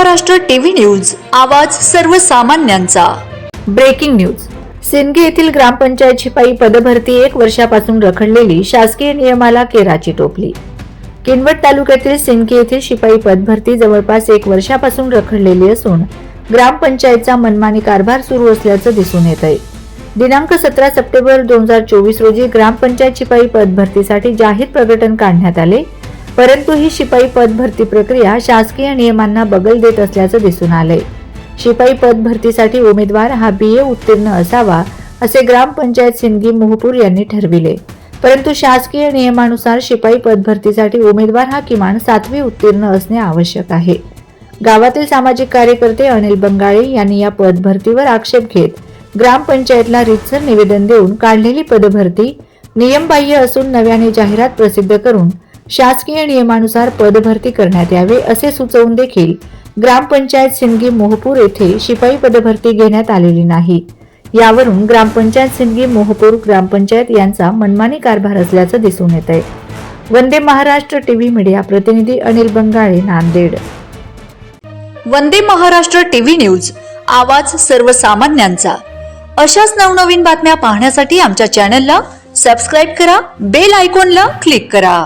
Maharashtra TV news आवाज सर्वसामान्यांचा. Breaking news. Sindgi येथील ग्रामपंचायत शिपाई पदभरती एक वर्षापासून रखडलेली शासकीय नियमाला केराची टोपली. किनवट तालुक्यातील सिंदगी येथील शिपाई पदभरती जवळपास एक वर्षापासून रखडलेली असून ग्रामपंचायतचा मनमानी कारभार सुरू असल्याचं दिसून येत आहे दिनांक सतरा सप्टेंबर दोन हजार चोवीस रोजी ग्रामपंचायत शिपाई पदभरतीसाठी जाहीर प्रकटन काढण्यात आले. परंतु ही शिपाई पदभरती प्रक्रिया शासकीय नियमांना बगल देत असल्याचं दिसून आलंय. शिपाई पद भरतीसाठी उमेदवार हा बी ए उत्तीर्ण असावा असे ग्रामपंचायत सिंदगी मोहपूर यांनी ठरविले. परंतु शासकीय नियमानुसार शिपाई पद भरतीसाठी उमेदवार हा किमान सातवी उत्तीर्ण असणे आवश्यक आहे. गावातील सामाजिक कार्यकर्ते अनिल बंगाळे यांनी या पदभरतीवर आक्षेप घेत ग्रामपंचायतला रितसर निवेदन देऊन काढलेली पदभरती नियमबाह्य असून नव्याने जाहिरात प्रसिद्ध करून शासकीय नियमानुसार पदभरती करण्यात यावे असे सुचवून देखील ग्रामपंचायत सिंदगी मोहपूर येथे शिपाई पदभरती घेण्यात आलेली नाही. यावरून ग्रामपंचायत सिंदगी मोहपूर ग्रामपंचायत यांचा मनमानी कारभार असल्याचं दिसून येत आहे वंदे महाराष्ट्र टीव्ही मीडिया प्रतिनिधी अनिल बंगाळे नांदेड. वंदे महाराष्ट्र टीव्ही न्यूज आवाज सर्वसामान्यांचा. अशाच नवनवीन बातम्या पाहण्यासाठी आमच्या चॅनलला सबस्क्राईब करा बेल आयकॉनला क्लिक करा.